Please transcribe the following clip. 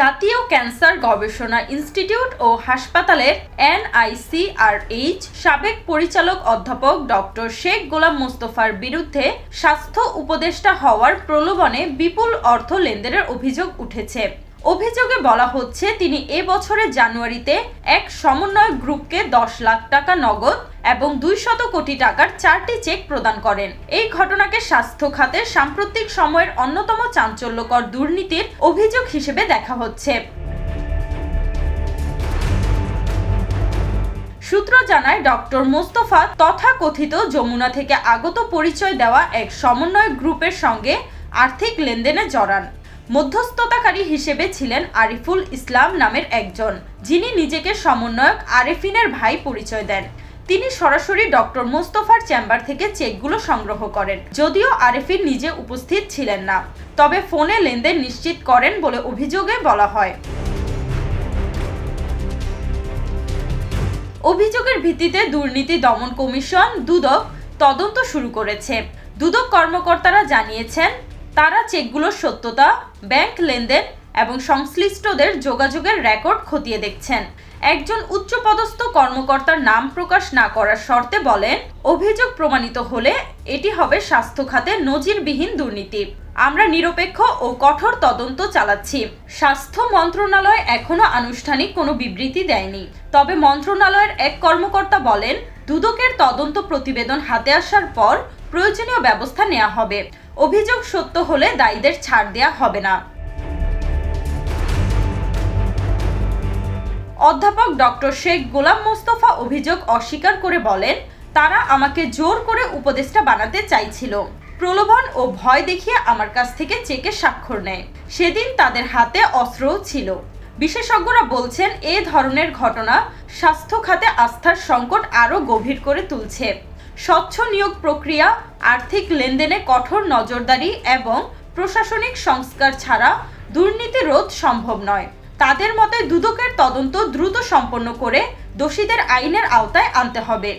জাতীয় ক্যান্সার গবেষণা ইনস্টিটিউট ও হাসপাতালের এনআইসিআরএইচ সাবেক পরিচালক অধ্যাপক ডক্টর শেখ গোলাম মোস্তফার বিরুদ্ধে স্বাস্থ্য উপদেষ্টা হওয়ার প্রলোভনে বিপুল অর্থ লেনদেনের অভিযোগ উঠেছে। অভিযোগে বলা হচ্ছে, তিনি এ বছরের জানুয়ারিতে এক সমন্বয় গ্রুপকে দশ লাখ টাকা নগদ এবং দুইশত কোটি টাকার চারটি চেক প্রদান করেন। এই ঘটনাকে স্বাস্থ্য খাতের সাম্প্রতিক সময়ের অন্যতম চাঞ্চল্যকর দুর্নীতির অভিযোগ হিসেবে দেখা হচ্ছে। সূত্র জানায়, ডক্টর মোস্তফা তথাকথিত যমুনা থেকে আগত পরিচয় দেওয়া এক সমন্বয় গ্রুপের সঙ্গে আর্থিক লেনদেনে জড়ান। মধ্যস্থতাকারী হিসেবে ছিলেন আরিফুল ইসলাম নামের একজন, যিনি নিজেকে সমন্বয়ক আরেফিনের ভাই পরিচয় দেন। তিনি সরাসরি ডক্টর মোস্তফার চেম্বার থেকে চেকগুলো সংগ্রহ করেন। যদিও আরেফিন নিজে উপস্থিত ছিলেন না, তবে ফোনে লেনদেন নিশ্চিত করেন বলে অভিযোগে বলা হয়। অভিযোগের ভিত্তিতে দুর্নীতি দমন কমিশন দুদক তদন্ত শুরু করেছে। দুদক কর্মকর্তারা জানিয়েছেন তারা চেকগুলোর সত্যতা, ব্যাংক লেনদেন এবং সংশ্লিষ্টদের যোগাযোগের রেকর্ড খতিয়ে দেখছেন। একজন উচ্চপদস্থ কর্মকর্তার নাম প্রকাশ না করার শর্তে বলেন, অভিযোগ প্রমাণিত হলে এটি হবে স্বাস্থ্য খাতে নজিরবিহীন দুর্নীতি। আমরা নিরপেক্ষ ও কঠোর তদন্ত চালাচ্ছি। স্বাস্থ্য মন্ত্রণালয় এখনও আনুষ্ঠানিক কোনো বিবৃতি দেয়নি। তবে মন্ত্রণালয়ের এক কর্মকর্তা বলেন, দুদকের তদন্ত প্রতিবেদন হাতে আসার পর প্রয়োজনীয় ব্যবস্থা নেওয়া হবে। অভিযোগ সত্য হলে দায়ীদের ছাড় দেয়া হবে না। অধ্যাপক ডক্টর শেখ গোলাম মোস্তফা অভিযোগ অস্বীকার করে বলেন, তারা আমাকে জোর করে উপদেষ্টা বানাতে চাইছিল। প্রলোভন ও ভয় দেখিয়ে আমার কাছ থেকে চেকে স্বাক্ষর নেয়। সেদিন তাদের হাতে অস্ত্রও ছিল। বিশেষজ্ঞরা বলছেন, এ ধরনের ঘটনা স্বাস্থ্য খাতে আস্থার সংকট আরও গভীর করে তুলছে। স্বচ্ছ নিয়োগ প্রক্রিয়া, আর্থিক লেনদেনে কঠোর নজরদারি এবং প্রশাসনিক সংস্কার ছাড়া দুর্নীতি রোধ সম্ভব নয়। তাদের মতে দুদকের তদন্ত দ্রুত সম্পন্ন করে দোষীদের আইনের আওতায় আনতে হবে।